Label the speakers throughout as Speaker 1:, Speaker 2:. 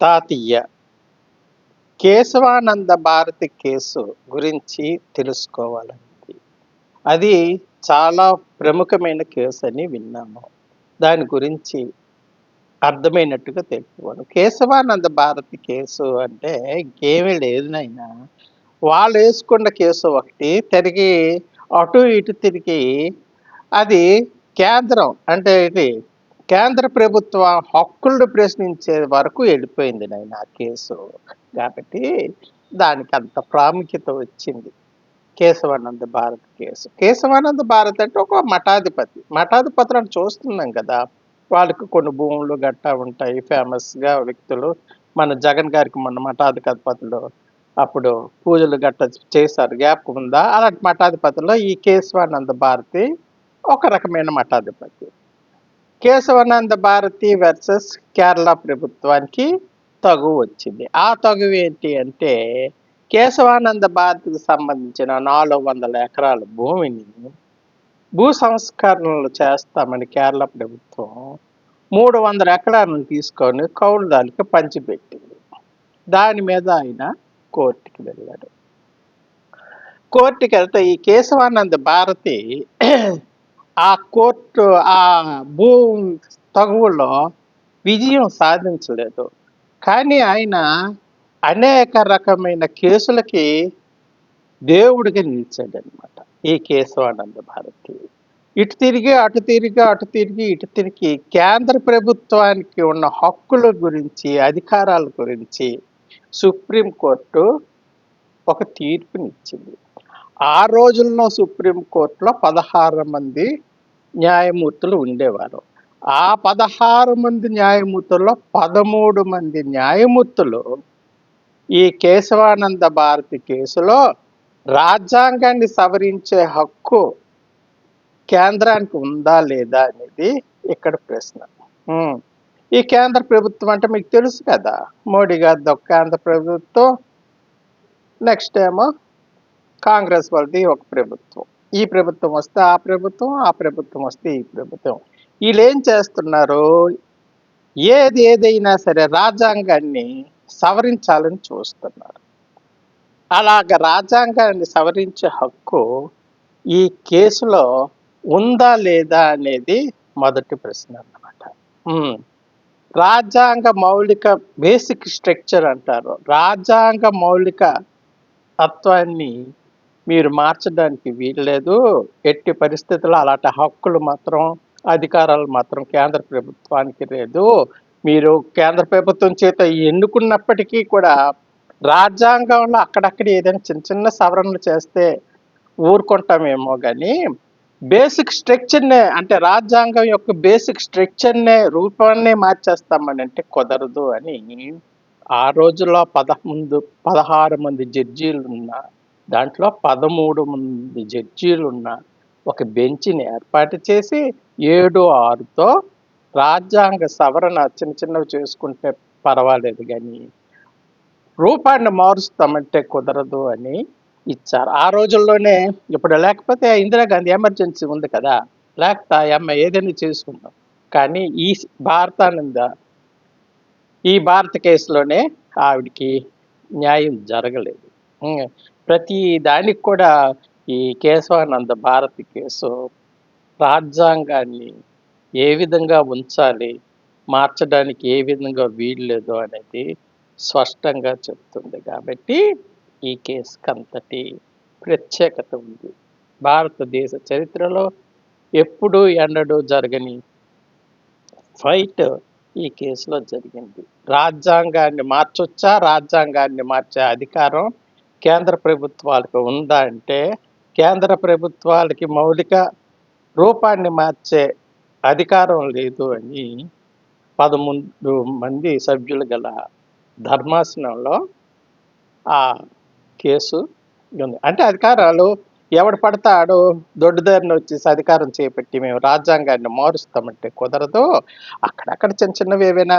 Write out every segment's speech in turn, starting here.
Speaker 1: తాతయ్య కేశవానంద భారతి కేసు గురించి తెలుసుకోవాలండి. అది చాలా ప్రముఖమైన కేసు అని విన్నాము. దాని గురించి అర్థమైనట్టుగా తెలుసుకోవాలి కేశవానంద భారతి కేసు అంటే ఇంకేమీ లేదు వాళ్ళు వేసుకున్న కేసు ఒకటి తిరిగి అటు ఇటు తిరిగి అది కేంద్రం అంటే ఇది కేంద్ర ప్రభుత్వ హక్కులను ప్రశ్నించే వరకు వెళ్ళిపోయింది నాయన ఆ కేసు. కాబట్టి దానికి అంత ప్రాముఖ్యత వచ్చింది. కేశవానంద భారత్ కేసు. కేశవానంద భారత్ అంటే ఒక మఠాధిపతి. మఠాధిపతులను చూస్తున్నాం కదా. వాళ్ళకి కొన్ని భూములు గట్టా ఉంటాయి. ఫేమస్గా వ్యక్తులు. మన జగన్ గారికి మొన్న మఠాధిపతులు. అప్పుడు పూజలు గట్ట చేశారు. జ్ఞాపకం ఉందా? అలాంటి మఠాధిపతిలో ఈ కేశవానంద భారతి ఒక రకమైన మఠాధిపతి. కేశవానంద భారతి వర్సెస్ కేరళ ప్రభుత్వానికి తగు వచ్చింది. ఆ తగు ఏంటి అంటే కేశవానంద భారతికి సంబంధించిన నాలుగు వందల ఎకరాల భూమిని భూ సంస్కరణలు చేస్తామని కేరళ ప్రభుత్వం మూడు వందల ఎకరాలను తీసుకొని కౌలుదారులకి పంచిపెట్టింది. దాని మీద ఆయన కోర్టుకి వెళ్ళాడు. కోర్టుకి వెళ్తే ఈ కేశవానంద భారతి ఆ కోర్టు ఆ భూ తగువులో విజయం సాధించలేదు. కానీ ఆయన అనేక రకమైన కేసులకి దేవుడిగా నిలిచాడనమాట ఈ కేశవానంద భారతి. ఇటు తిరిగి అటు తిరిగి అటు తిరిగి ఇటు తిరిగి కేంద్ర ప్రభుత్వానికి ఉన్న హక్కుల గురించి అధికారాల గురించి సుప్రీంకోర్టు ఒక తీర్పునిచ్చింది. ఆ రోజుల్లో సుప్రీంకోర్టులో పదహారు మంది న్యాయమూర్తులు ఉండేవారు. ఆ పదహారు మంది న్యాయమూర్తుల్లో పదమూడు మంది న్యాయమూర్తులు ఈ కేశవానంద భారతి కేసులో రాజ్యాంగాన్ని సవరించే హక్కు కేంద్రానికి ఉందా లేదా అనేది ఇక్కడ ప్రశ్న. ఈ కేంద్ర ప్రభుత్వం అంటే మీకు తెలుసు కదా. మోడీ గారిది ఒక కేంద్ర ప్రభుత్వం. నెక్స్ట్ ఏమో కాంగ్రెస్ వాళ్ళది ఒక ప్రభుత్వం. ఈ ప్రభుత్వం వస్తే ఆ ప్రభుత్వం ఆ ప్రభుత్వం వస్తే ఈ ప్రభుత్వం. వీళ్ళు ఏం చేస్తున్నారు? ఏది ఏదైనా సరే రాజ్యాంగాన్ని సవరించాలని చూస్తున్నారు. అలాగ రాజ్యాంగాన్ని సవరించే హక్కు ఈ కేసులో ఉందా లేదా అనేది మొదటి ప్రశ్న అన్నమాట. రాజ్యాంగ మౌలిక బేసిక్ స్ట్రక్చర్ అంటారు. రాజ్యాంగ మౌలిక తత్వాన్ని మీరు మార్చడానికి వీల్లేదు. ఎట్టి పరిస్థితుల్లో అలాంటి హక్కులు మాత్రం అధికారాలు మాత్రం కేంద్ర ప్రభుత్వానికి లేదు. మీరు కేంద్ర ప్రభుత్వం చేత ఎన్నుకున్నప్పటికీ కూడా రాజ్యాంగంలో అక్కడక్కడ ఏదైనా చిన్న చిన్న సవరణలు చేస్తే ఊరుకుంటామేమో కానీ బేసిక్ స్ట్రక్చర్నే అంటే రాజ్యాంగం యొక్క బేసిక్ స్ట్రక్చర్నే రూపాన్నే మార్చేస్తామని అంటే కుదరదు అని ఆ రోజుల్లో పదముందు పదహారు మంది జడ్జీలు ఉన్న దాంట్లో పదమూడు మంది జడ్జీలు ఉన్న ఒక బెంచ్ని ఏర్పాటు చేసి ఏడు ఆరుతో రాజ్యాంగ సవరణ చిన్న చిన్నవి చేసుకుంటే పర్వాలేదు కానీ రూపాన్ని మారుస్తామంటే కుదరదు అని ఇచ్చారు. ఆ రోజుల్లోనే ఇప్పుడు లేకపోతే ఇందిరాగాంధీ ఎమర్జెన్సీ ఉంది కదా లేకపోతే ఆ అమ్మాయి ఏదైనా చేసుకుందాం. కానీ ఈ భారతానంద ఈ భారత కేసులోనే ఆవిడికి న్యాయం జరగలేదు. ప్రతి దానికి కూడా ఈ కేశవానంద భారతి కేసు రాజ్యాంగాన్ని ఏ విధంగా ఉంచాలి మార్చడానికి ఏ విధంగా వీల్లేదు అనేది స్పష్టంగా చెప్తుంది కాబట్టి ఈ కేసుకి అంతటి ప్రత్యేకత ఉంది. భారతదేశ చరిత్రలో ఎప్పుడూ ఎన్నడూ జరగని ఫైట్ ఈ కేసులో జరిగింది. రాజ్యాంగాన్ని మార్చొచ్చా? రాజ్యాంగాన్ని మార్చే అధికారం కేంద్ర ప్రభుత్వాలకు ఉందా అంటే కేంద్ర ప్రభుత్వాలకి మౌలిక రూపాన్ని మార్చే అధికారం లేదు అని పదమూడు మంది సభ్యులు గల ధర్మాసనంలో ఆ కేసు ఉంది. అంటే అధికారాలు ఎవడు పడతాడో దొడ్డుదారిని వచ్చేసి అధికారం చేపట్టి మేము రాజ్యాంగాన్ని మారుస్తామంటే కుదరదు. అక్కడక్కడ చిన్న చిన్నవి ఏవైనా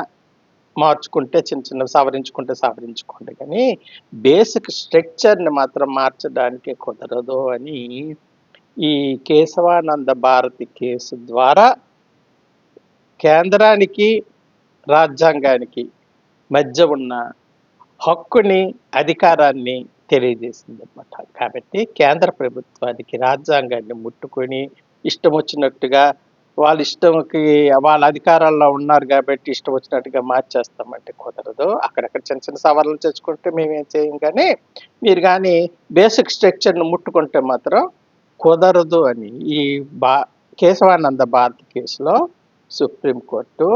Speaker 1: మార్చుకుంటే చిన్న చిన్న సవరించుకుంటే సవరించుకోండి. కానీ బేసిక్ స్ట్రక్చర్ని మాత్రం మార్చడానికి కుదరదు అని ఈ కేశవానంద భారతి కేసు ద్వారా కేంద్రానికి రాజ్యాంగానికి మధ్య ఉన్న హక్కుని అధికారాన్ని తెలియజేసింది అనమాట కాబట్టి కేంద్ర ప్రభుత్వానికి రాజ్యాంగాన్ని ముట్టుకొని ఇష్టం వచ్చినట్టుగా వాళ్ళ ఇష్టంకి వాళ్ళ అధికారాల్లో ఉన్నారు కాబట్టి ఇష్టం వచ్చినట్టుగా మార్చేస్తామంటే కుదరదు. అక్కడక్కడ చిన్న చిన్న సవరణలు తెచ్చుకుంటే మేమేం చేయం కానీ మీరు కానీ బేసిక్ స్ట్రక్చర్ను ముట్టుకుంటే మాత్రం కుదరదు అని ఈ బా కేశవానంద భారత్ కేసులో సుప్రీంకోర్టు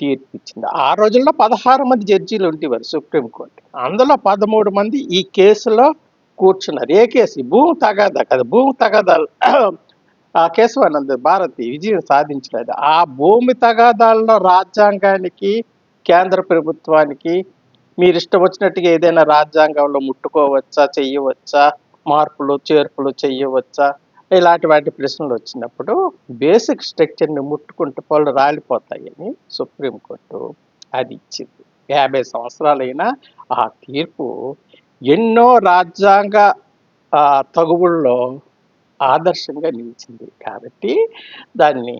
Speaker 1: తీర్పిచ్చింది. ఆ రోజుల్లో పదహారు మంది జడ్జీలు ఉండేవారు సుప్రీంకోర్టు. అందులో పదమూడు మంది ఈ కేసులో కూర్చున్నారు. ఏ కేసు? ఈ భూమి తగాదా కదా భూమి తగాదాలు ఆ కేశవానంద భారతి విజయం సాధించలేదు. ఆ భూమి తగాదాల్లో రాజ్యాంగానికి కేంద్ర ప్రభుత్వానికి మీరు ఇష్టం వచ్చినట్టుగా ఏదైనా రాజ్యాంగంలో ముట్టుకోవచ్చా చెయ్యవచ్చా మార్పులు చేర్పులు చెయ్యవచ్చా ఇలాంటి వాటి ప్రశ్నలు వచ్చినప్పుడు బేసిక్ స్ట్రక్చర్ని ముట్టుకుంటే పళ్ళు రాలిపోతాయని సుప్రీంకోర్టు అది ఇచ్చింది. యాభై సంవత్సరాలైనా ఆ తీర్పు ఎన్నో రాజ్యాంగ తగువుల్లో ఆదర్శంగా నిలిచింది. కాబట్టి దాన్ని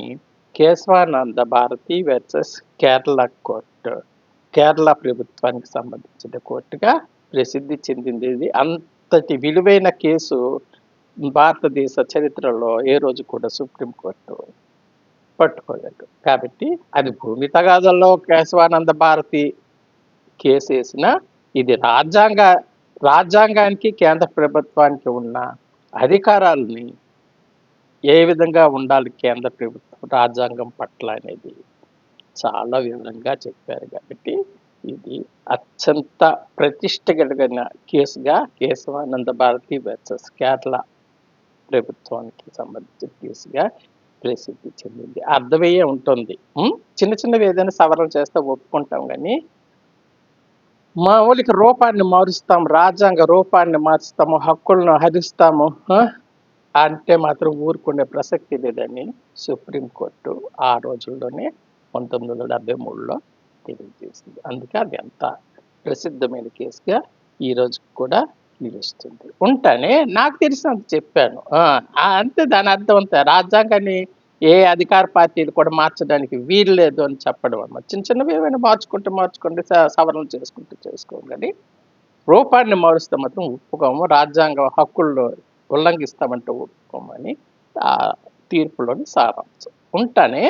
Speaker 1: కేశవానంద భారతి వర్సెస్ కేరళ కోర్టు కేరళ ప్రభుత్వానికి సంబంధించిన కోర్టుగా ప్రసిద్ధి చెందింది ఇది. అంతటి విలువైన కేసు భారతదేశ చరిత్రలో ఏ రోజు కూడా సుప్రీంకోర్టు పట్టుకోలేదు. కాబట్టి అది భూమి తగాదల్లో కేశవానంద భారతి కేసు వేసిన ఇది రాజ్యాంగ రాజ్యాంగానికి కేంద్ర ప్రభుత్వానికి ఉన్న అధికారాలని ఏ విధంగా ఉండాలి కేంద్ర ప్రభుత్వం రాజ్యాంగం పట్ల అనేది చాలా వివరంగా చెప్పారు కాబట్టి ఇది అత్యంత ప్రతిష్ట కలిగిన కేసుగా కేశవానంద భారతి వర్సెస్ కేరళ ప్రభుత్వానికి సంబంధించిన కేసుగా ప్రసిద్ధి చెందింది. అర్థమయ్యే ఉంటుంది. చిన్న చిన్నవి ఏదైనా సవరణ చేస్తే ఒప్పుకుంటాం కానీ మామూలుగా రూపాన్ని మారుస్తాం రాజ్యాంగ రూపాన్ని మారుస్తాము హక్కులను హరిస్తాము అంటే మాత్రం ఊరుకునే ప్రసక్తి లేదని సుప్రీంకోర్టు ఆ రోజుల్లోనే పంతొమ్మిది వందల డెబ్బై మూడులో తెలియజేసింది. అందుకే అది ఎంత ప్రసిద్ధమైన కేసుగా ఈ కూడా నిలుస్తుంది. ఉంటానే నాకు తెలిసినంత చెప్పాను. అంతే దాని అర్థం అంతే. రాజ్యాంగాన్ని ఏ అధికార పార్టీలు కూడా మార్చడానికి వీలు లేదు అని చెప్పడం అన్నమాట చిన్న చిన్నవి ఏమైనా మార్చుకుంటే మార్చుకుంటే సవరణ చేసుకుంటూ చేసుకుంటే కానీ రూపాన్ని మారుస్తే మాత్రం ఒప్పుకోము రాజ్యాంగ హక్కుల్లో ఉల్లంఘిస్తామంటే ఒప్పుకోమని ఆ తీర్పులోని సారాంశం. ఉంటానే